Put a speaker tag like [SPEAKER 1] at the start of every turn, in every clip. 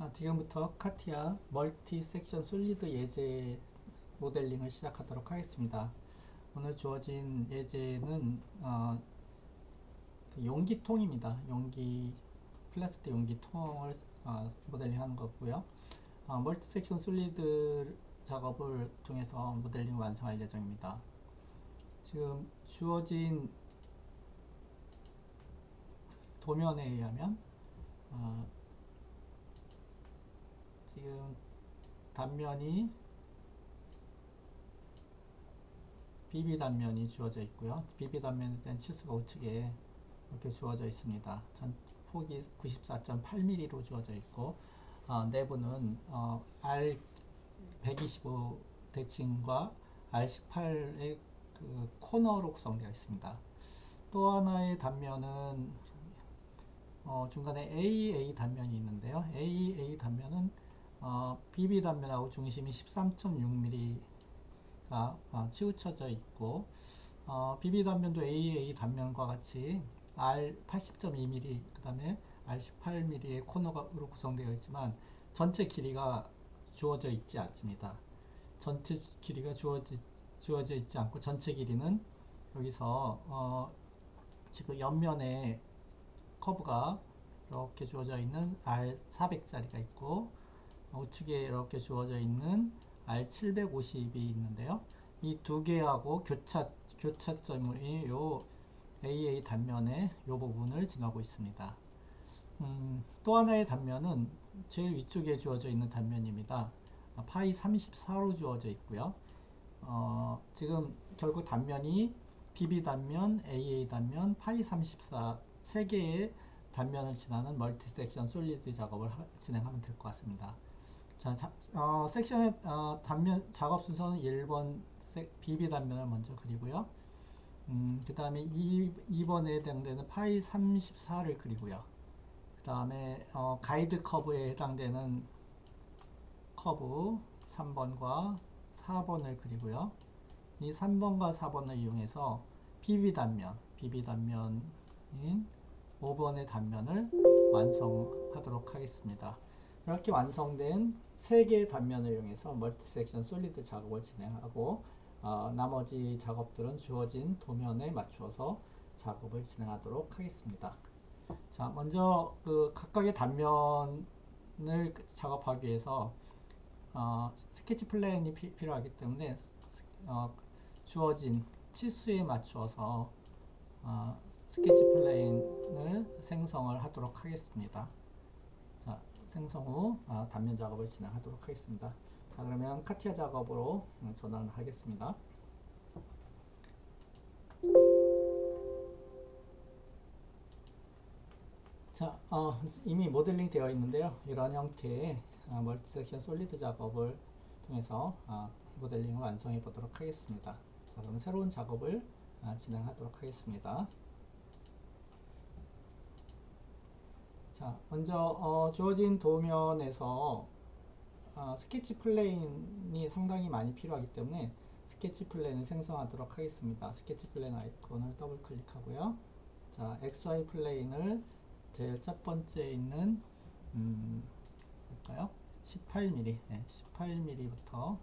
[SPEAKER 1] 아, 지금부터 카티아 멀티 섹션 솔리드 예제 모델링을 시작하도록 하겠습니다. 오늘 주어진 예제는 어, 그 용기통입니다. 용기 플라스틱 용기통을 어, 모델링하는 거고요. 어, 멀티 섹션 솔리드 작업을 통해서 모델링 완성할 예정입니다. 지금 주어진 도면에 의하면 어, 지금 단면이 BB 단면이 주어져 있고요. BB 단면에 대한 치수가 우측에 이렇게 주어져 있습니다. 전 폭이 94.8mm로 주어져 있고 어, 내부는 어, R125 대칭과 R18의 그 코너로 구성되어 있습니다. 또 하나의 단면은 어, 중간에 AA 단면이 있는데요. AA 단면은 어, BB 단면하고 중심이 13.6mm가 어, 치우쳐져 있고 어, BB 단면도 AA 단면과 같이 R 80.2mm 그 다음에 R 18mm의 코너로 구성되어 있지만 전체 길이가 주어져 있지 않습니다. 전체 길이가 주어지, 주어져 있지 않고 전체 길이는 여기서 어, 지금 옆면에 커브가 이렇게 주어져 있는 R400짜리가 있고 우측에 이렇게 주어져 있는 R750이 있는데요. 이 두 개하고 교차 교차점이 요 AA 단면의 요 부분을 지나고 있습니다. 음, 또 하나의 단면은 제일 위쪽에 주어져 있는 단면입니다. 아, 파이 34로 주어져 있고요. 어, 지금 결국 단면이 BB 단면, AA 단면, 파이 34 세 개의 단면을 지나는 멀티 섹션 솔리드 작업을 하, 진행하면 될 것 같습니다. 자, 자 어, 섹션의 어, 단면 작업 순서는 1번 세, BB 단면을 먼저 그리고요. 음, 그 다음에 2번에 해당되는 파이 34를 그리고요. 그 다음에 어, 가이드 커브에 해당되는 커브 3번과 4번을 그리고요. 이 3번과 4번을 이용해서 BB 단면, BB 단면인 5번의 단면을 완성하도록 하겠습니다. 이렇게 완성된 3개의 단면을 이용해서 멀티 섹션 솔리드 작업을 진행하고 어, 나머지 작업들은 주어진 도면에 맞추어서 작업을 진행하도록 하겠습니다. 자, 먼저 그 각각의 단면을 작업하기 위해서 어, 스케치 플랜이 피, 필요하기 때문에 어, 주어진 치수에 맞추어서 어, 스케치 플레인을 생성을 하도록 하겠습니다. 자, 생성 후 아, 단면 작업을 진행하도록 하겠습니다. 자, 그러면 카티아 작업으로 전환하겠습니다. 자, 어, 이미 모델링 되어 있는데요. 이런 형태의 어, 멀티 섹션 솔리드 작업을 통해서 어, 모델링을 완성해 보도록 하겠습니다. 자, 그럼 새로운 작업을 아, 진행하도록 하겠습니다. 자, 먼저 어, 주어진 도면에서 어, 스케치 플레인이 상당히 많이 필요하기 때문에 스케치 플랜을 생성하도록 하겠습니다. 스케치 플랜 아이콘을 더블 클릭하고요. 자, XY 플레인을 제일 첫 번째 있는 음, 볼까요? 18mm, 네, 18mm부터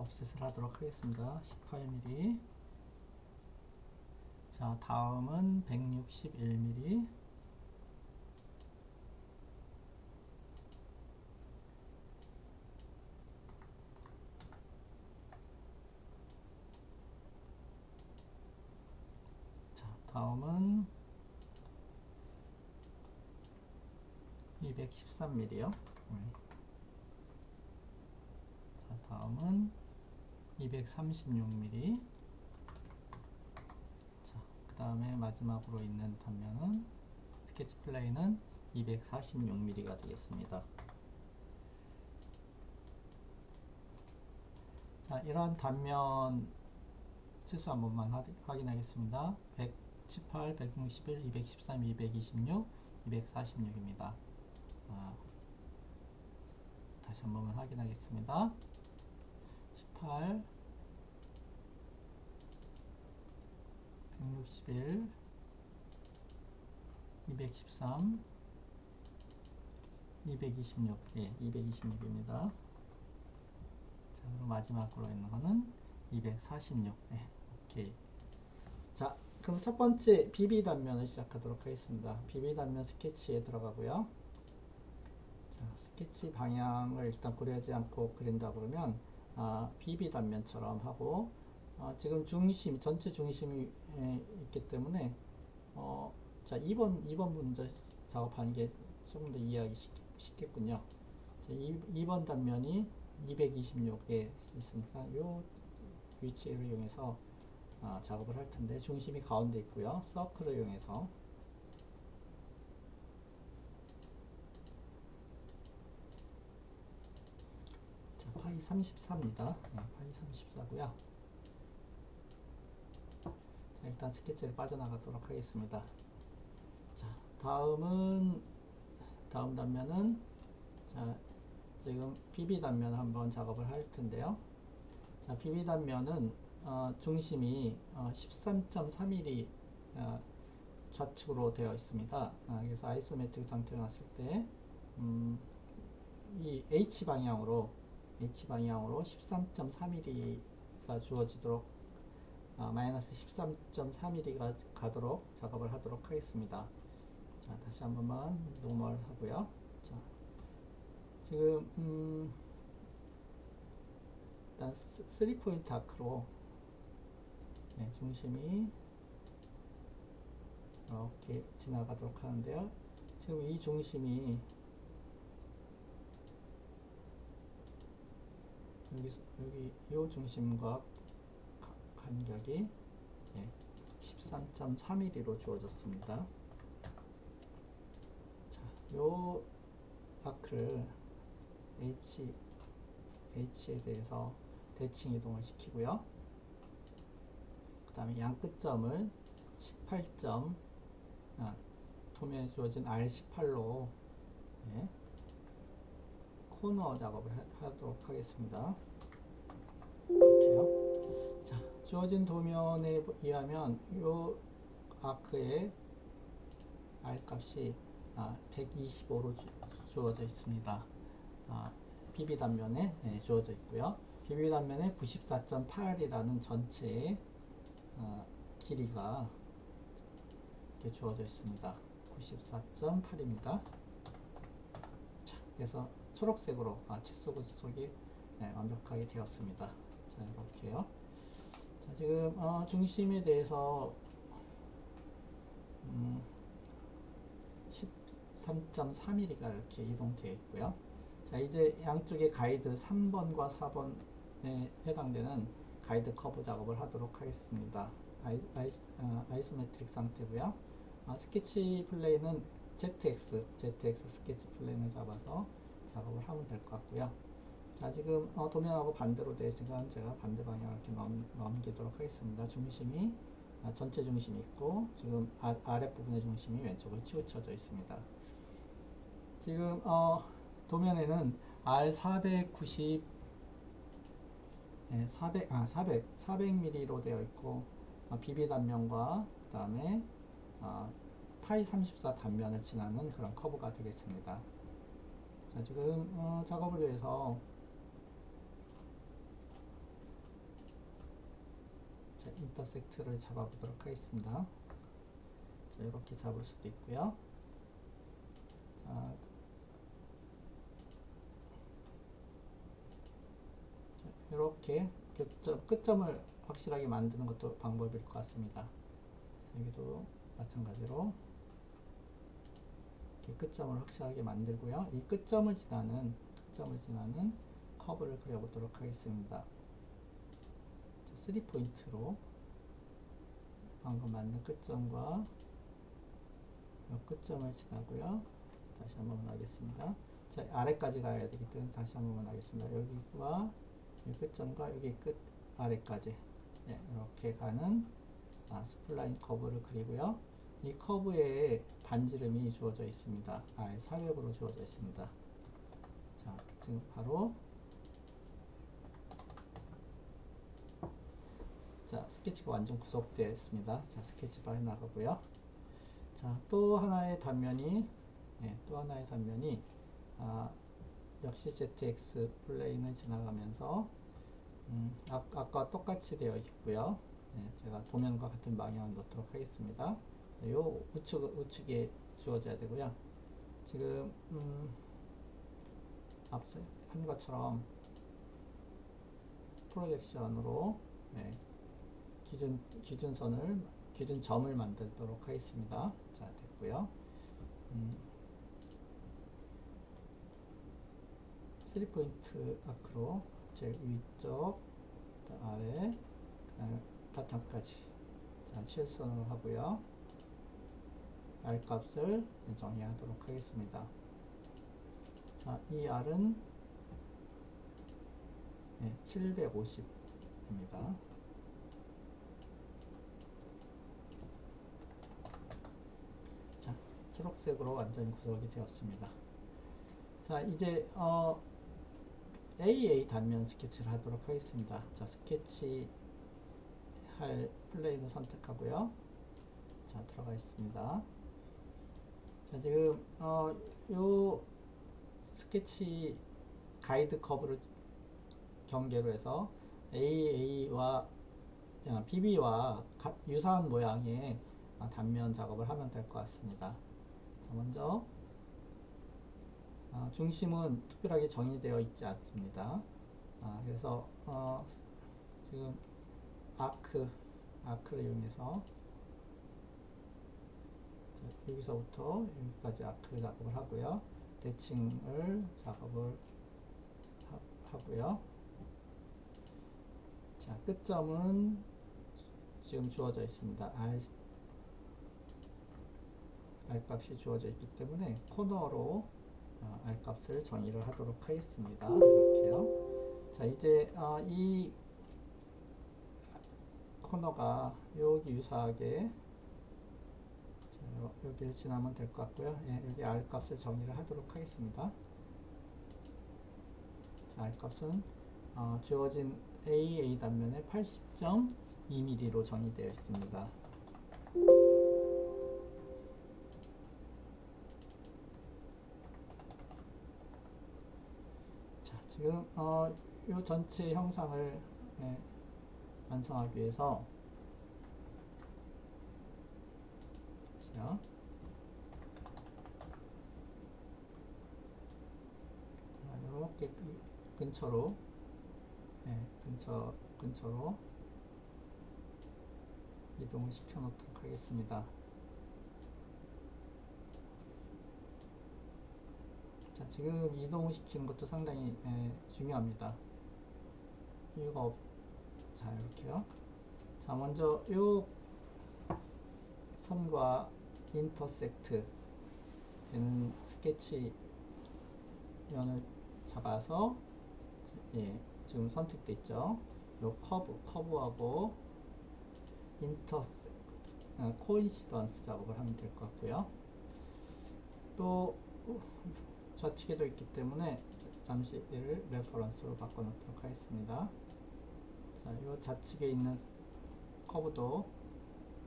[SPEAKER 1] 자, 옵셋을 하도록 하겠습니다. 18mm. 자, 다음은 161mm. 자, 다음은 213mm요. 자, 다음은 236mm. 자, 그 다음에 마지막으로 있는 단면은 스케치 플레이는 246mm가 되겠습니다. 자, 이러한 단면 치수 한 번만 하, 확인하겠습니다. 118, 161, 213, 226, 246입니다. 아, 다시 한 번만 확인하겠습니다. 18, 261 213 226 예, 226입니다. 자, 그리고 마지막으로 있는 거는 246 예, 오케이. 자, 그럼 첫 번째 BB 단면을 시작하도록 하겠습니다. BB 단면 스케치에 들어가고요. 자, 스케치 방향을 일단 고려하지 않고 그린다 그러면 아, BB 단면처럼 하고 어, 지금 중심 전체 중심이 에, 있기 때문에 어, 자 2번 2번 문제 작업하는 게 조금 더 이해하기 쉽, 쉽겠군요. 자, 2, 번 단면이 226에 있으니까 요 위치를 이용해서 아, 작업을 할 텐데 중심이 가운데 있고요. 서클을 이용해서 자, 파이 34입니다. 네, 파이 34고요. 자, 일단 스케치를 빠져나가도록 하겠습니다. 자, 다음은 다음 단면은 자, 지금 BB 단면 한번 작업을 할 텐데요. 자, BB 단면은 어, 중심이 어, 13.3mm 어, 좌측으로 되어 있습니다. 아, 그래서 아이소메트릭 상태로 놨을 때, 음, 이 H 방향으로 H 방향으로 13.3mm가 주어지도록 아, 마이너스 13.3mm가 가도록 작업을 하도록 하겠습니다. 자, 다시 한 번만 노멀 하고요. 자, 지금 음, 일단 3포인트 아크로 네, 중심이 이렇게 지나가도록 하는데요. 지금 이 중심이 여기 여기 이 중심과 가- 간격이 네, 13.3mm로 주어졌습니다. 자, 요 아크를 H H에 대해서 대칭 이동을 시키고요. 그 다음에 양 끝점을 18점 아, 도면에 주어진 R18로 네, 코너 작업을 하, 도록 하겠습니다. 이렇게요. 자, 주어진 도면에 의하면 이 아크의 R 값이 아, 125로 주, 주어져 있습니다. 아, BB 단면에 네, 주어져 있고요. BB 단면에 94.8이라는 전체의 어, 길이가 이렇게 주어져 있습니다. 94.8입니다. 자, 그래서 초록색으로 아, 칫솔 구속이 네, 완벽하게 되었습니다. 자, 이렇게요. 자, 지금 어, 중심에 대해서 음, 13.3mm가 이렇게 이동되어 있고요. 자, 이제 양쪽의 가이드 3번과 4번에 해당되는 가이드 커브 작업을 하도록 하겠습니다. 아이, 아이, 어, 아이소메트릭 상태고요. 아, 스케치 플레이는 ZX, ZX 스케치 플레이를 잡아서 작업을 하면 될 것 같고요. 자, 지금 어, 도면하고 반대로 되어 있으니까 제가 반대 방향을 이렇게 넘, 넘기도록 하겠습니다. 중심이 아, 전체 중심이 있고 지금 아, 아랫부분의 중심이 왼쪽으로 치우쳐져 있습니다. 지금 어, 도면에는 R490 네, 400, 아, 400, 400mm로 되어 있고, 어, BB 단면과 그 다음에 어, 파이 34 단면을 지나는 그런 커브가 되겠습니다. 자, 지금 어, 작업을 위해서 자, 인터섹트를 잡아보도록 하겠습니다. 자, 이렇게 잡을 수도 있고요. 자, 이렇게 교점, 끝점을 확실하게 만드는 것도 방법일 것 같습니다. 여기도 마찬가지로 끝점을 확실하게 만들고요. 이 끝점을 지나는 끝점을 지나는 커브를 그려보도록 하겠습니다. 3포인트로 방금 만든 끝점과 이 끝점을 지나고요. 다시 한번 하겠습니다. 자, 아래까지 가야 되기 때문에 다시 한번 하겠습니다. 여기와 이 끝점과 여기 끝 아래까지 네, 이렇게 가는 아, 스플라인 커브를 그리고요. 이 커브에 반지름이 주어져 있습니다. 아, 400으로 주어져 있습니다. 자, 지금 바로 자, 스케치가 완전 구속되어 있습니다. 자, 스케치 바 해 나가고요. 자, 또 하나의 단면이, 예, 또 하나의 단면이, 아, 역시 ZX 플레인을 지나가면서, 음, 아, 아까 똑같이 되어 있고요. 예, 제가 도면과 같은 방향을 놓도록 하겠습니다. 자, 요 우측, 우측에 주어져야 되고요. 지금, 음, 앞서 한 것처럼 프로젝션으로 네, 기준 기준선을 기준점을 만들도록 하겠습니다. 자 됐고요. 음, 3포인트 아크로 제일 위쪽 또 아래 바탕까지 자 실선으로 하고요. R 값을 정의하도록 하겠습니다. 자, 이 R은 네, 750입니다. 자, 초록색으로 완전히 구성이 되었습니다. 자, 이제 어, AA 단면 스케치를 하도록 하겠습니다. 자, 스케치 할 플레이를 선택하고요. 자, 들어가 있습니다. 자, 지금 어, 요 스케치 가이드 커브를 경계로 해서 AA와 BB와 유사한 모양의 아, 단면 작업을 하면 될 것 같습니다. 자, 먼저 아, 중심은 특별하게 정의되어 있지 않습니다. 아, 그래서 어, 지금 아크 아크를 이용해서 자, 여기서부터 여기까지 아크 작업을 하고요. 대칭을 작업을 하, 고요 자, 끝점은 지금 주어져 있습니다. R, R 값이 주어져 있기 때문에 코너로 어, R 값을 정의를 하도록 하겠습니다. 이렇게요. 자, 이제 어, 이 코너가 여기 유사하게 여기를 지나면 될 것 같고요. 예, 여기 R 값을 정의를 하도록 하겠습니다. 자, R 값은 어, 주어진 AA 단면에 80.2mm로 정의되어 있습니다. 자, 지금 어, 이 전체 형상을 예, 완성하기 위해서 자, 이렇게 근처로 네, 근처 근처로 이동을 시켜 놓도록 하겠습니다. 자, 지금 이동을 시키는 것도 상당히 예, 중요합니다. 이유가 없, 자, 이렇게요. 자, 먼저 요 선과 인터섹트 되는 스케치 면을 잡아서 예, 지금 선택돼 있죠. 요 커브, 커브하고 인터섹트, 어, 코인시던스 작업을 하면 될 것 같고요. 또 좌측에도 있기 때문에 잠시 이를 레퍼런스로 바꿔놓도록 하겠습니다. 자, 이 좌측에 있는 커브도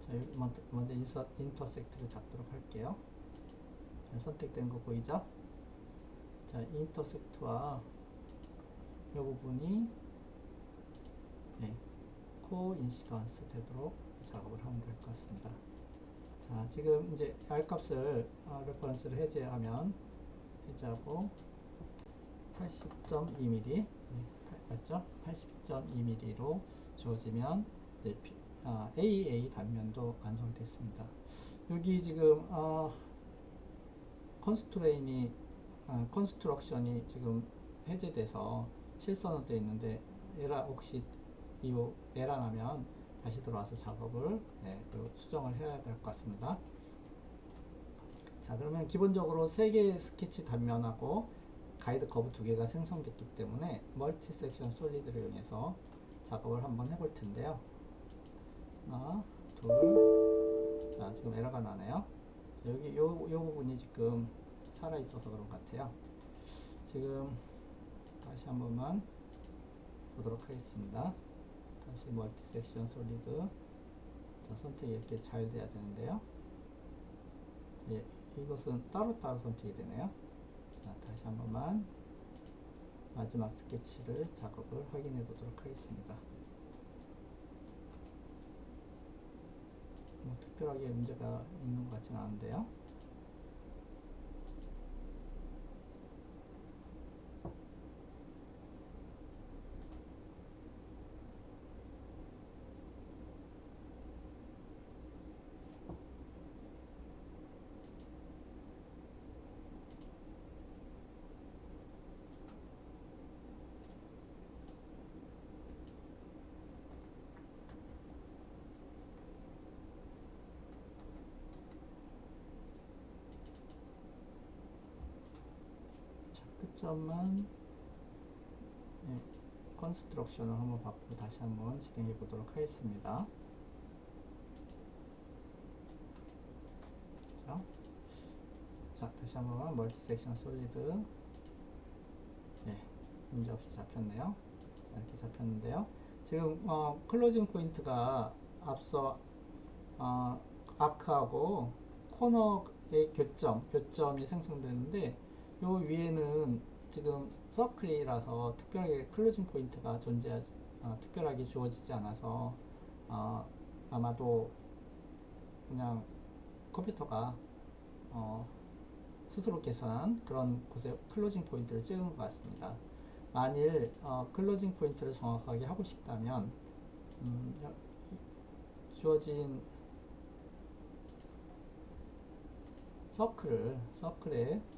[SPEAKER 1] 자, 먼저, 먼저 인서, 인터섹트를 잡도록 할게요. 자, 선택된 거 보이죠? 자, 인터섹트와 이 부분이 네, 코인시던스 되도록 작업을 하면 될 것 같습니다. 자, 지금 이제 R 값을 어, 레퍼런스를 해제하면 해제하고 80.2mm 네, 맞죠? 80.2mm로 주어지면 네, 아, AA 단면도 완성됐습니다. 여기 지금 어, 컨스트레인이 아, 컨스트럭션이 지금 해제돼서 실선으로 있는데 에라 혹시 이후 에라 나면 다시 들어와서 작업을 네, 수정을 해야 될 것 같습니다. 자 그러면 기본적으로 세 개의 스케치 단면하고 가이드 커브 두 개가 생성됐기 때문에 멀티 섹션 솔리드를 이용해서 작업을 한번 해볼 텐데요. 하나, 둘, 자 지금 에러가 나네요. 자, 여기 요, 요 부분이 지금 살아 있어서 그런 것 같아요. 지금 다시 한 번만 보도록 하겠습니다. 다시 멀티 섹션 솔리드. 자, 선택이 이렇게 잘 돼야 되는데요. 예, 이것은 따로따로 선택이 되네요. 자, 다시 한 번만 마지막 스케치를 작업을 확인해 보도록 하겠습니다. 뭐 특별하게 문제가 있는 것 같지는 않은데요. 자, 끝점만 예, 컨스트럭션을 한번 받고 다시 한번 진행해 보도록 하겠습니다. 자, 자 다시 한번 멀티 섹션 솔리드 예, 문제 없이 잡혔네요. 자, 이렇게 잡혔는데요. 지금 어, 클로징 포인트가 앞서 어, 아크하고 코너의 교점, 교점이 생성되는데 요 위에는 지금 서클이라서 특별하게 클로징 포인트가 존재하지 어, 특별하게 주어지지 않아서 어, 아마도 그냥 컴퓨터가 어, 스스로 계산한 그런 곳에 클로징 포인트를 찍은 것 같습니다. 만일 어, 클로징 포인트를 정확하게 하고 싶다면 음, 여- 주어진 서클을 서클에 아,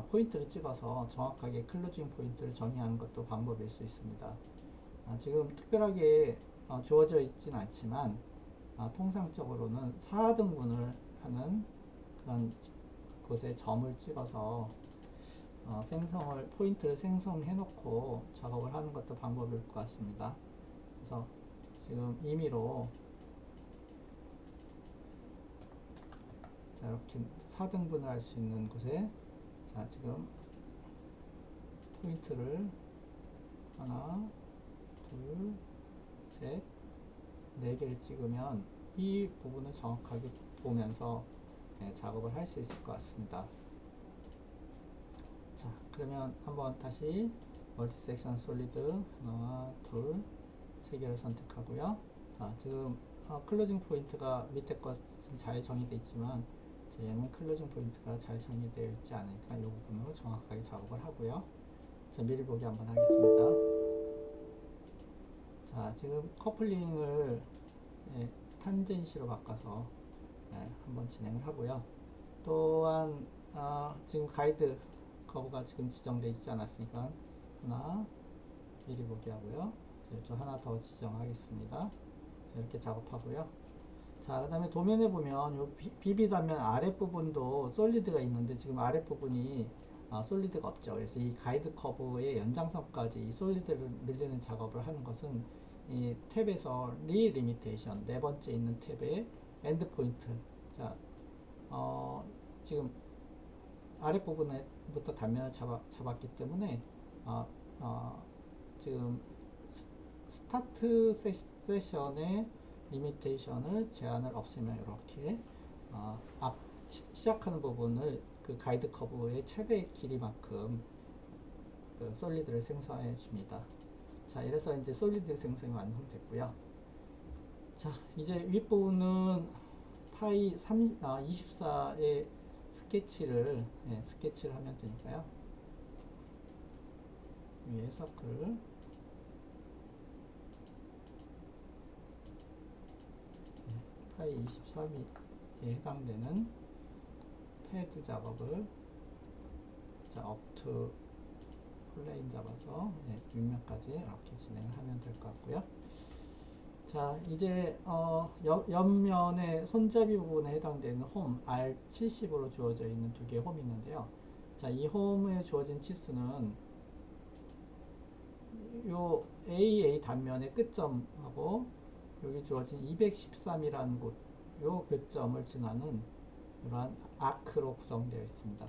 [SPEAKER 1] 포인트를 찍어서 정확하게 클로징 포인트를 정의하는 것도 방법일 수 있습니다. 아, 지금 특별하게 어, 주어져 있진 않지만 아, 통상적으로는 4등분을 하는 그런 지- 곳에 점을 찍어서 어, 생성을 포인트를 생성해 놓고 작업을 하는 것도 방법일 것 같습니다. 그래서 지금 임의로 자 이렇게 4등분을 할 수 있는 곳에 자 지금 포인트를 하나 둘셋네 개를 찍으면 이 부분을 정확하게 보면서 네, 작업을 할 수 있을 것 같습니다. 자 그러면 한번 다시 멀티 섹션 솔리드 하나 둘세 개를 선택하고요. 자 지금 어, 클로징 포인트가 밑에 것은 잘 정의되어 있지만 자, 얘는 클로징 포인트가 잘 정의되어 있지 않으니까 이 부분으로 정확하게 작업을 하고요. 자, 미리 보기 한번 하겠습니다. 자, 지금 커플링을 예, 탄젠시로 바꿔서 예, 한번 진행을 하고요. 또한 아, 지금 가이드 커브가 지금 지정되어 있지 않았으니까 하나 미리 보기 하고요. 자, 좀 하나 더 지정하겠습니다. 자, 이렇게 작업하고요. 자, 그 다음에 도면에 보면 요 비- 비비 단면 아랫부분도 솔리드가 있는데 지금 아랫부분이 아, 솔리드가 없죠. 그래서 이 가이드 커브의 연장선까지 이 솔리드를 늘리는 작업을 하는 것은 이 탭에서 리리미테이션 네 번째 있는 탭의 엔드 포인트. 자, 어, 지금 아랫부분부터 단면을 잡아, 잡았기 때문에 어, 어, 지금 스- 스타트 세션의 리미테이션을 제한을 없애면 이렇게 어, 앞 시, 시작하는 부분을 그 가이드 커브의 최대 길이만큼 그 솔리드를 생성해 줍니다. 자, 이래서 이제 솔리드 생성이 완성됐고요. 자, 이제 윗부분은 파이 3, 아, 24의 스케치를 예, 스케치를 하면 되니까요. 위에 서클 파이 23에 해당되는 패드 작업을 자 업투 플레인 잡아서 네, 윗면까지 이렇게 진행을 하면 될 것 같고요. 자 이제 어, 옆, 옆면의 손잡이 부분에 해당되는 홈 R70으로 주어져 있는 두 개의 홈이 있는데요. 자 이 홈에 주어진 치수는 요 AA 단면의 끝점하고 여기 주어진 213이라는 곳, 요 교점을 지나는 이러한 아크로 구성되어 있습니다.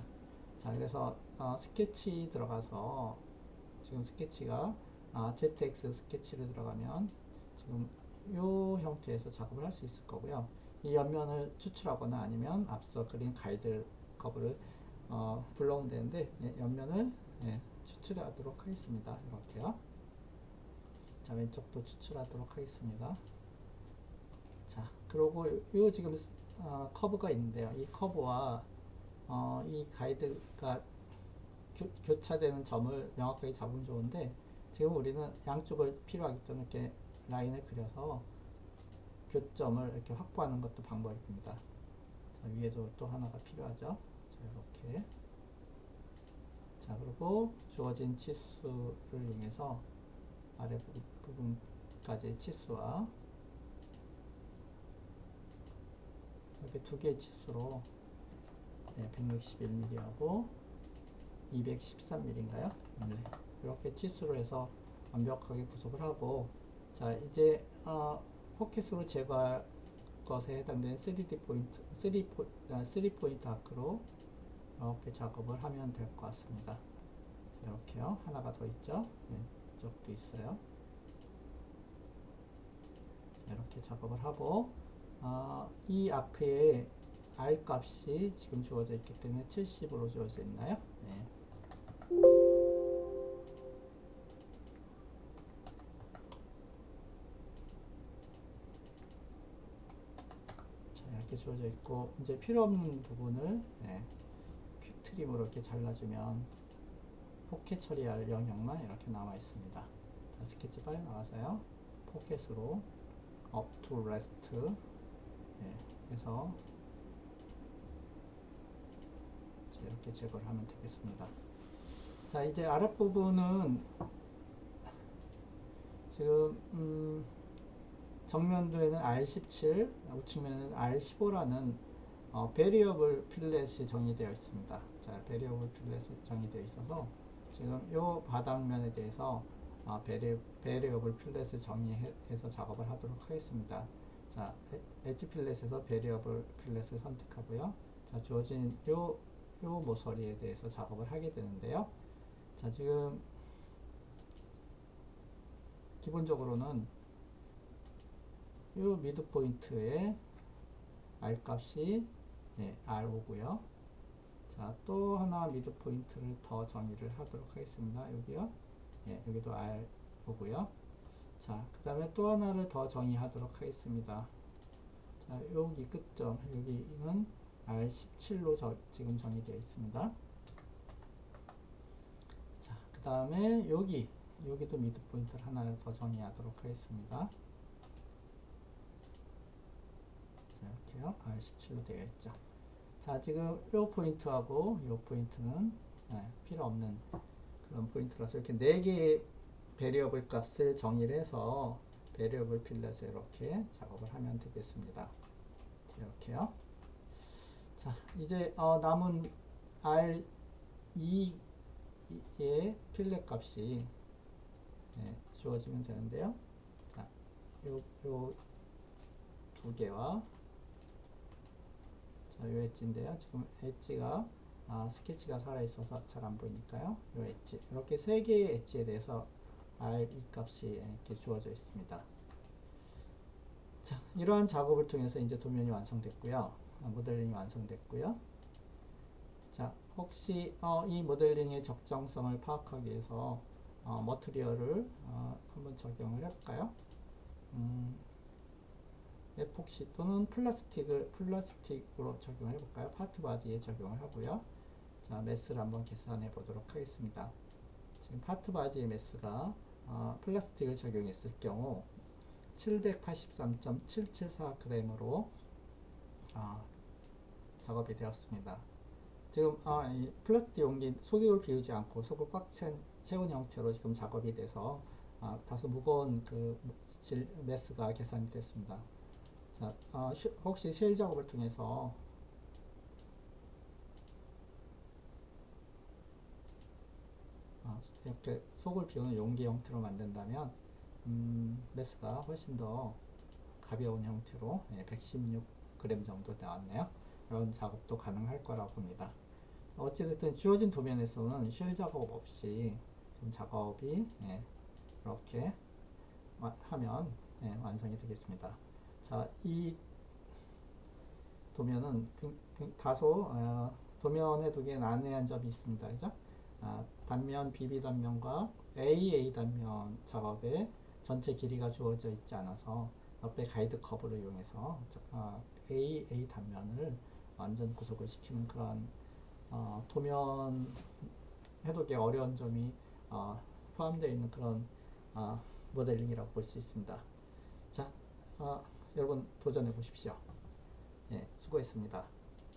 [SPEAKER 1] 자, 그래서 어, 스케치 들어가서 지금 스케치가 아, ZX 스케치를 들어가면 지금 이 형태에서 작업을 할 수 있을 거고요. 이 옆면을 추출하거나 아니면 앞서 그린 가이드 커브를 어, 불러오면 되는데 예, 옆면을 예, 추출하도록 하겠습니다. 이렇게요. 자 왼쪽도 추출하도록 하겠습니다. 자 그리고 요, 요 지금 어, 커브가 있는데요. 이 커브와 어, 이 가이드가 교, 교차되는 점을 명확하게 잡으면 좋은데 지금 우리는 양쪽을 필요하기 때문에 이렇게 라인을 그려서 교점을 이렇게 확보하는 것도 방법입니다. 자, 위에도 또 하나가 필요하죠. 자, 이렇게. 자, 그리고 주어진 치수를 이용해서 아래 부- 부분까지 치수와 이렇게 두 개의 치수로 네, 161mm하고 213mm인가요? 네. 이렇게 치수로 해서 완벽하게 구속을 하고 자 이제 어, 포켓으로 제거할 것에 해당되는 3D 포인트 3, 포, 아, 3 포인트 아크로 이렇게 작업을 하면 될 것 같습니다. 이렇게요. 하나가 더 있죠. 네, 이쪽도 있어요. 이렇게 작업을 하고 어, 이 아크의 R 값이 지금 주어져 있기 때문에 70으로 주어져 있나요? 네. 자, 이렇게 주어져 있고 이제 필요 없는 부분을 네, 퀵 트림으로 이렇게 잘라주면 포켓 처리할 영역만 이렇게 남아 있습니다. 자, 스케치 파일 나와서요. 포켓으로 up to rest 네, 해서 자, 이렇게 제거를 하면 되겠습니다. 자 이제 아랫부분은 지금 음, 정면도에는 R17, 우측면에는 R15라는 어, 베리어블 필렛이 정의되어 있습니다. 자, 베리어블 필렛이 정의되어 있어서 지금 이 바닥면에 대해서 어, 베리, 베리어블 필렛을 정의해서 작업을 하도록 하겠습니다. 자, 에- 엣지 필렛에서 베리어블 필렛을 선택하고요. 자, 주어진 요, 요 모서리에 대해서 작업을 하게 되는데요. 자, 지금 기본적으로는 요 미드 포인트에 R 값이 네, R5고요. 자, 또 하나 미드 포인트를 더 정의를 하도록 하겠습니다. 여기요. 네, 여기도 R5고요. 자, 그 다음에 또 하나를 더 정의하도록 하겠습니다. 자, 여기 끝점, 여기는 R17로 저, 지금 정의되어 있습니다. 자, 그 다음에 여기, 여기도 미드 포인트를 하나를 더 정의하도록 하겠습니다. 자, 이렇게요. R17로 되어 있죠. 자, 지금 요 포인트하고 요 포인트는 네, 필요 없는 그런 포인트라서 이렇게 네 개의 베리어블 값을 정의를 해서 베리어블 필렛을 이렇게 작업을 하면 되겠습니다. 이렇게요. 자, 이제 어, 남은 R2의 필렛 값이 네, 주어지면 되는데요. 자, 요, 요 두 개와 자, 요 엣지인데요. 지금 엣지가 아, 스케치가 살아있어서 잘 안 보이니까요. 요 엣지. 이렇게 세 개의 엣지에 대해서 R 이 값이 이렇게 주어져 있습니다. 자, 이러한 작업을 통해서 이제 도면이 완성됐고요. 아, 모델링이 완성됐고요. 자, 혹시 어, 이 모델링의 적정성을 파악하기 위해서 어, 머트리얼을 어, 한번 적용을 해볼까요? 음, 에폭시 또는 플라스틱을 플라스틱으로 적용해 볼까요? 파트 바디에 적용을 하고요. 자, 매스를 한번 계산해 보도록 하겠습니다. 지금 파트 바디의 매스가 어, 플라스틱을 적용했을 경우 783.774g으로 어, 작업이 되었습니다. 지금 어, 이 플라스틱 용기 속을 비우지 않고 속을 꽉 채, 채운 형태로 지금 작업이 돼서 아, 다소 무거운 그 질, 매스가 계산이 됐습니다. 자, 어, 쉬- 혹시 실 작업을 통해서 어, 이렇게 속을 비우는 용기 형태로 만든다면 음, 매스가 훨씬 더 가벼운 형태로 예, 116g 정도 나왔네요. 이런 작업도 가능할 거라고 봅니다. 어찌됐든 주어진 도면에서는 실 작업 없이 좀 작업이 예, 이렇게 마- 하면 예, 완성이 되겠습니다. 자, 이 도면은 그- 그 다소 어, 도면에 두기엔 안내한 점이 있습니다. 그죠? 아, 단면, BB 단면과 AA 단면 작업에 전체 길이가 주어져 있지 않아서 옆에 가이드 커브를 이용해서 저- 아, AA 단면을 완전 구속을 시키는 그런 어, 도면 해독에 어려운 점이 어, 포함되어 있는 그런 어, 모델링이라고 볼 수 있습니다. 자, 어, 여러분 도전해 보십시오. 예, 수고했습니다.